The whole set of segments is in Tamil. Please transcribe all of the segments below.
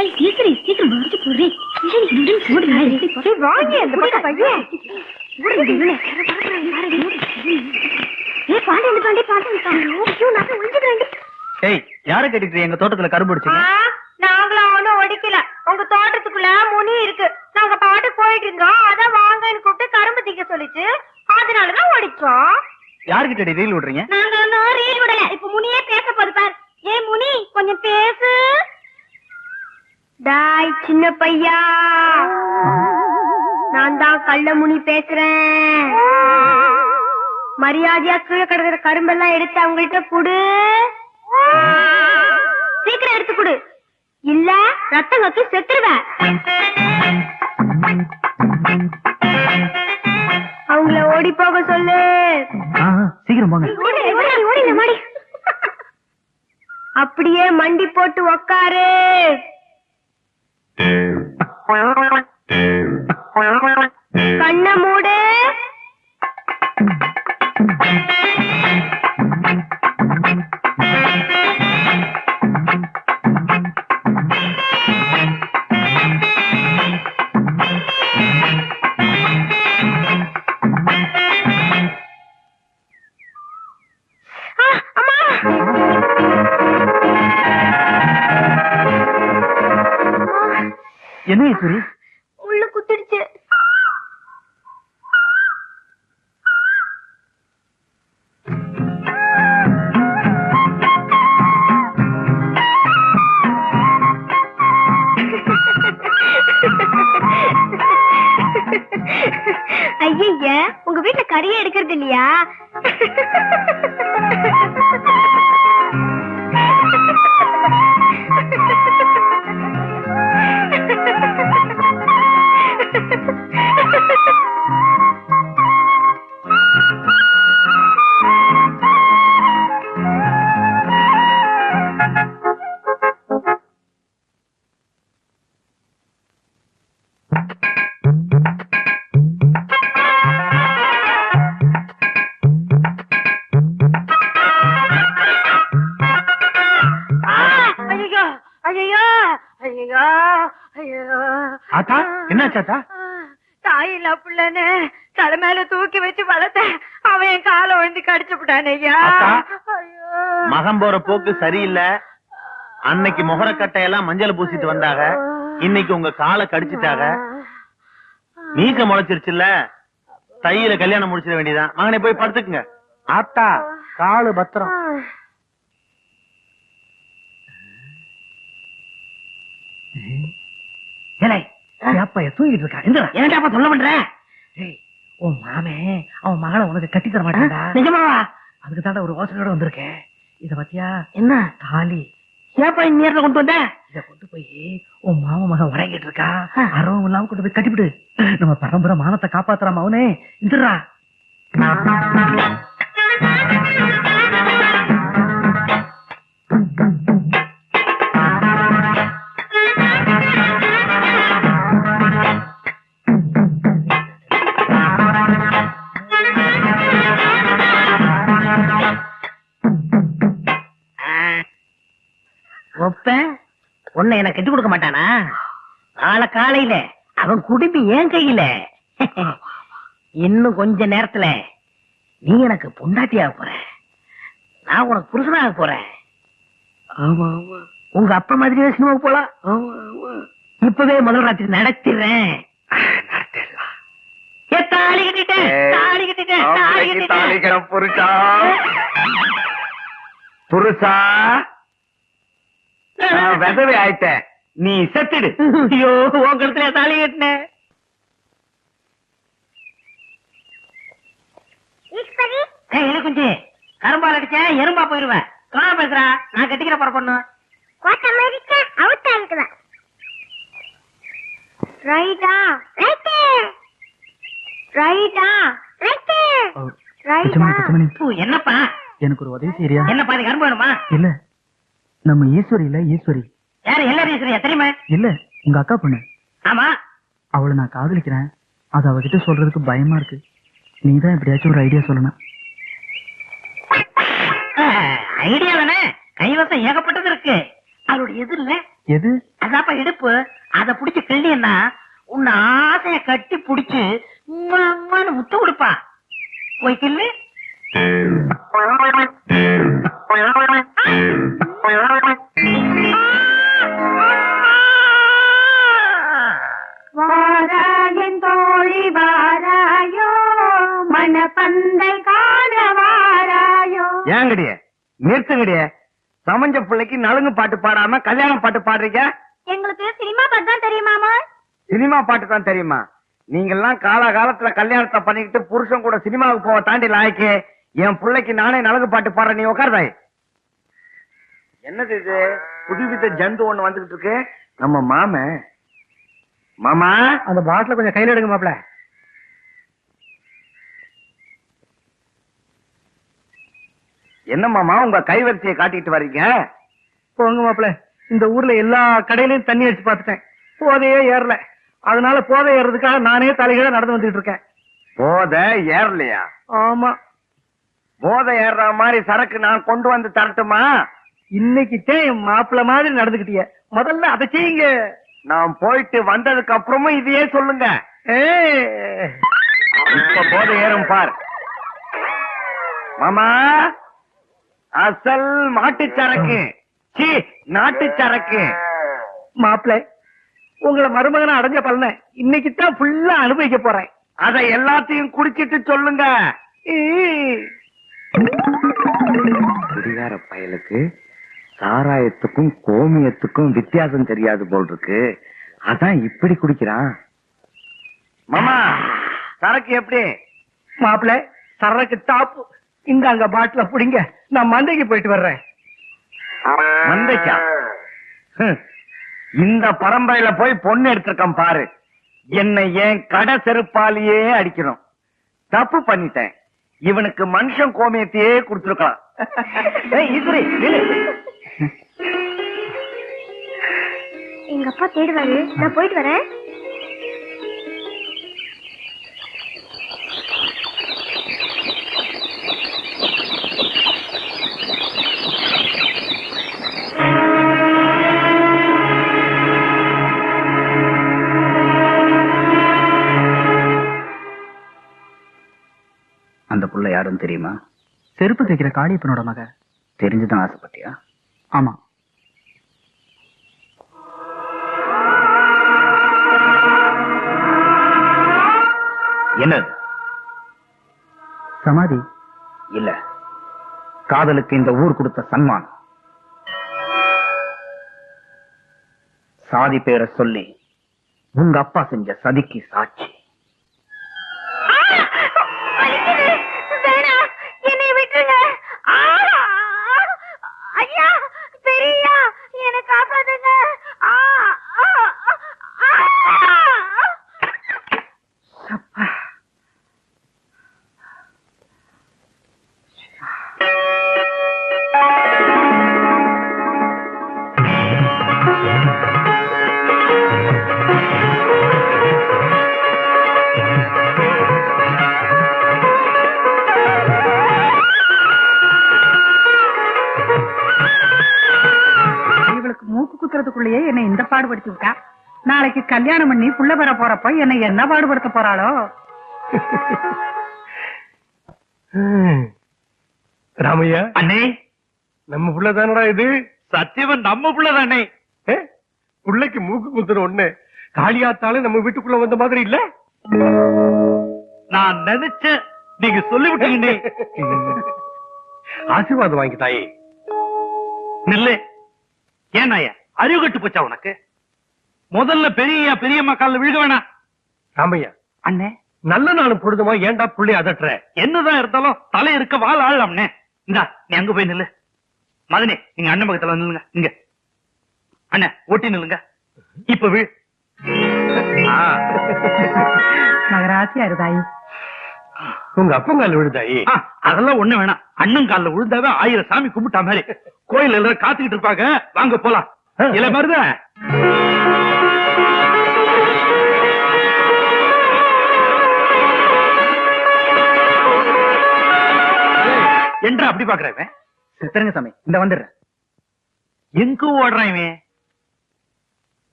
ஏய், சீக்கிரம் சீக்கிரம் வரைச்சு போடுறேன் போடுறேன் வாங்க இந்த பக்கம் பையன். யார கேட்டுக்கிட்டு எங்க தோட்டத்துல கரும்பு அடிச்சீங்க? நாங்களும் ஒண்ணும் ஒடிக்கல உங்க தோட்டத்துக்குள்ள முனி இருக்கு. நாங்க பாட்டுக்கு போயிட்டு இருந்தோம். அதான் வாங்கன்னு கூப்பிட்டு கரும்பு திங்க சொல்லிச்சு. அதனாலதான் ஒடிச்சோம் யாருக்கிட்ட ரீல் விடுறீங்க? நாங்க ஒன்னும் ரீல் விடல. இப்ப முனியே பேச போது பார். ஏ முனி கொஞ்சம் பேசு. டாய் சின்ன பையா. நான் தான் கள்ள முனி பேசுறேன். மரியாதையா கீழே கிடக்குற கரும்பெல்லாம் எடுத்து அவங்கள்ட்ட குடு. சீக்கிரம் எடுத்து குடு. இல்ல ரத்தம் கக்கி செத்துருவேன். அவங்கள ஓடி போக சொல்லு. சீக்கிரம் போங்க. அப்படியே மண்டி போட்டு உக்காரு. கண்ண மூடு. ஈஸ்வரி உள்ள குத்திடுச்சு. ஐயா உங்க வீட்டுல கறியே எடுக்கிறது இல்லையா? தாயில்லா புள்ளன்னு தலை மேல தூக்கி வச்சு வளர்த்த அவன் என் காலை வந்து கடிச்சு விட்டானே ஐயா. அக்கா. ஐயோ. மகம் போற போக்கு சரியில்லை. அன்னைக்கு முகரக்கட்டையெல்லாம் மஞ்சள் பூசிட்டு வந்தாங்க. இன்னைக்கு உங்க காலை கடிச்சிட்டாங்க. மீச முளைச்சிருச்சுல்ல? தையில கல்யாணம் முடிச்சிட வேண்டியதான் மகனே போய் படுத்துக்குங்க. ஆத்தா காலு பத்திரம். ஏலே அப்பா தூங்கிட்டு இருக்கா? இந்த ஏன்டாப்பா சொல்ல பண்ற? ஏய் உன் மாமே அவன் மகளை உனக்கு கட்டி தர நிஜமாவா? அதுக்கு தாண்டா ஒரு யோசனையோட வந்திருக்கேன். இத பத்தியா? என்ன? தாலி. ஏப்பா நேரத்துல கொண்டு வந்த? இத கொண்டு போய் உன் மாமா மகன் உறங்கிட்டு இருக்கா? அரவம் இல்லாம கொண்டு போய் கட்டிவிடு. நம்ம பரம்பரை மானத்தை காப்பாத்துறாம அவனே இந்துடுறா உன்னை எனக்கு கட்டி கொடுக்க மாட்டானா? நாளை காலையில அவன் குடும்பி ஏன் கையில? இன்னும் கொஞ்ச நேரத்துல நீ எனக்கு பொண்டாட்டியாக போற. நான் உனக்கு புருஷனாக போறேன் ஆமா ஆமா. உங்க அப்பா மாதிரியே சினிமாவுக்கு போலாம். இப்பவே முதல் ராத்திரி நடத்திடுறேன். தாலி கட்டிட்டேன் தாலி கட்டிட்டேன் தாலி கட்டிட்டேன் புருஷா? புருஷா? விதவை ஆயிட்டேன் நீ செத்துடு ஐயோ உன் கழுத்துல தாலி கட்டினேன் கரும்பால் அடிச்சேன் எறும்பா போயிருவேன் பேசுறா நான் கட்டிக்கிற போற பொண்ணு ரைட்டா ரைட்டு ரைட்டா ரைட்டு ரைட்டா பூ, என்னப்பா எனக்கு ஒரு உதவி செய்யறியா என்னப்பா இது கரும்பு வேணுமா இல்ல நம்ம ஈஸ்வரி இல்ல ஈஸ்வரி. யாரு எல்லாரும் ஈஸ்வரியா தெரியுமா? இல்ல உங்க அக்கா பொண்ணு. ஆமா. அவளை நான் காதலிக்கிறேன். அது அவகிட்ட சொல்றதுக்கு பயமா இருக்கு. நீதான் எப்படியாச்சும் ஒரு ஐடியா சொல்லணும். ஐடியா தானே? கைவசம் ஏகப்பட்டது இருக்கு. அவளுடைய எது இல்ல? எது? அதாப்பா இடுப்பு. அத புடிச்சு கிள்ளியன்னா உன்னை ஆசைய கட்டி புடிச்சு முத்த கொடுப்பா. போய் கிள்ளு. பாட்டு பாடாம கல்யாண பாட்டு பாடுறீங்க? எங்களுக்கு சினிமா பாட்டு தான் தெரியுமாமா சினிமா பாட்டு தான் தெரியுமா? நீங்கெல்லாம் காலகாலத்துல கல்யாணத்தை பண்ணிக்கிட்டு புருஷன் கூட சினிமாவுக்கு போக தாண்டி லாய்க்கு. என் பிள்ளைக்கு நானே நலுங்கு பாட்டு பாடுறேன் நீ உட்காருதாய் என்னது இது? புதுவித ஜந்து ஒண்ணு வந்துகிட்டு இருக்கு. நம்ம மாம. மாமா? அந்த பாட்டில கொஞ்சம் கையில எடுங்க மாப்ள என்ன மாமா உங்க கைவரிசையை காட்டிட்டு வர்றீங்க? போங்க மாப்ள இந்த ஊர்ல எல்லா கடையிலயும் தண்ணி அடிச்சு பார்த்துட்டேன். போதையே ஏறல. அதனால போதை ஏறதுக்காக நானே தலைகீழ நடந்து வந்துட்டு இருக்கேன். போத ஏறலையா? ஆமா. போதை ஏறுற மாதிரி சரக்கு நான் கொண்டு வந்து தரட்டுமா? இன்னைக்கு என் மாப்பிள்ள மாதிரி நடந்துக்கிட்டிய. முதல்ல அதை செய்யுங்க. நான் போயிட்டு வந்ததுக்கு அப்புறமும் இதையே சொல்லுங்க. இப்ப போதை ஏறும் பார். மாமா அசல் மாட்டு சரக்கு. நாட்டு சரக்கு. மாப்பிள உங்களை மருமகனை அடைஞ்ச பலனை இன்னைக்கு தான் ஃபுல்லா அனுபவிக்க போறேன். அதை எல்லாத்தையும் குடிச்சிட்டு சொல்லுங்க. குடிகார பயலுக்கு சாராயத்துக்கும் கோமியத்துக்கும் வித்தியாசம் தெரியாது போல் இருக்கு அதான் இப்படி குடிக்கிறான். மாமா சரக்கு எப்படி? மாப்பிள சரக்கு டாப்பு இந்த அங்க பாட்டில புடிங்க நான் மந்தைக்கு போயிட்டு வர்றேன். மந்தைக்கா. இந்த பரம்பரையில போய் பொண்ணு எடுத்திருக்கேன் பாரு. என்னை ஏன் கடை செருப்பாலேயே அடிக்கணும். தப்பு பண்ணிட்டேன். இவனுக்கு மனுஷன் கோமியத்தையே கொடுத்துருக்கலாம். எங்க அப்பா தேடுவாரு. நான் போயிட்டு வரேன். யாரும் தெரியுமா? செருப்பு தைக்கிற காளியப்பனோட மக. தெரிஞ்சுதான் ஆசைப்பட்டியா? ஆமா. என்னது? சமாதி. இல்ல. காதலுக்கு இந்த ஊர் கொடுத்த சன்மானம். சாதி பேரை சொல்லி உங்க அப்பா செஞ்ச சதிக்கு சாட்சி. மூக்கு குத்துறதுக்குள்ளேயே என்னை இந்த பாடுபடுத்தி விட்டா? நாளைக்கு கல்யாணம் பண்ணி புள்ள பெற போறப்ப என்னை என்ன பாடுபடுத்த போறாளோ? ராமையா? அண்ணே. நம்ம புள்ள தானடா இது? சத்தியவன் நம்ம புள்ளதானே? புள்ளைக்கு மூக்கு குத்துற ஒண்ணு காளியாத்தாலே நம்ம வீட்டுக்குள்ள வந்த மாதிரி இல்ல? நான் நினைச்சேன் நீங்க சொல்லிவிட்டீங்கண்ணே. ஆசீர்வாதம் வாங்கி தாயே. நில்லு. ஏன் நாய? அறிவு கட்டு போச்சா உனக்கு? முதல்ல பெரிய பெரியம்மா காலில் விழுக வேணாம். ராமையா அண்ணே. நல்ல நாளும் பொழுதுமா ஏன்டா புள்ளி அதட்டுற? என்னதான் இருந்தாலும் தலை இருக்க வாள் ஆளலாம்னே இந்தா நீ அங்க போய் நில்லு. மதனே நீங்க அண்ணன் பக்கத்துல வந்து நில்லுங்க. இங்க. அண்ணே ஒட்டி நில்லுங்க. இப்ப விழு. ஆ, நகராட்சியா இருந்தாயி உங்க அப்பங்கால விழுதாயே ஆ, அதெல்லாம் ஒண்ணு வேணாம். அண்ணன் காலில் விழுந்தாவே ஆயிரம் சாமி கும்பிட்டா மாதிரி. கோயில் எல்லாரும் காத்துக்கிட்டு இருப்பாங்க. வாங்க போலாம். இல்ல மருத. என்றா அப்படி பாக்குறவன் சித்தரங்க சாமி. இந்த வந்துடுறேன். எங்க ஓடுறான் இவன்?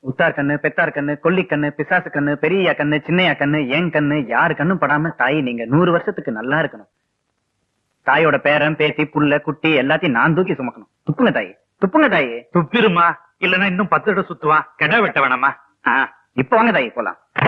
உத்தார் கண்ணு பெத்தார் கண்ணு கொல்லி கண்ணு பிசாசு கண்ணு பெரியா கண்ணு சின்னையா கண்ணு என் கண்ணு யாரு கண்ணும் படாம தாய் நீங்க நூறு வருஷத்துக்கு நல்லா இருக்கணும். தாயோட பேரன் பேத்தி புள்ள குட்டி எல்லாத்தையும் நான் தூக்கி சுமக்கணும். துப்புங்க தாயி. துப்புங்க தாயி. துப்பிருமா? இல்லன்னா இன்னும் பத்து இடம் சுத்துவான். கிட வெட்ட வேணாமா? இப்ப வாங்க தாயி போலாம்.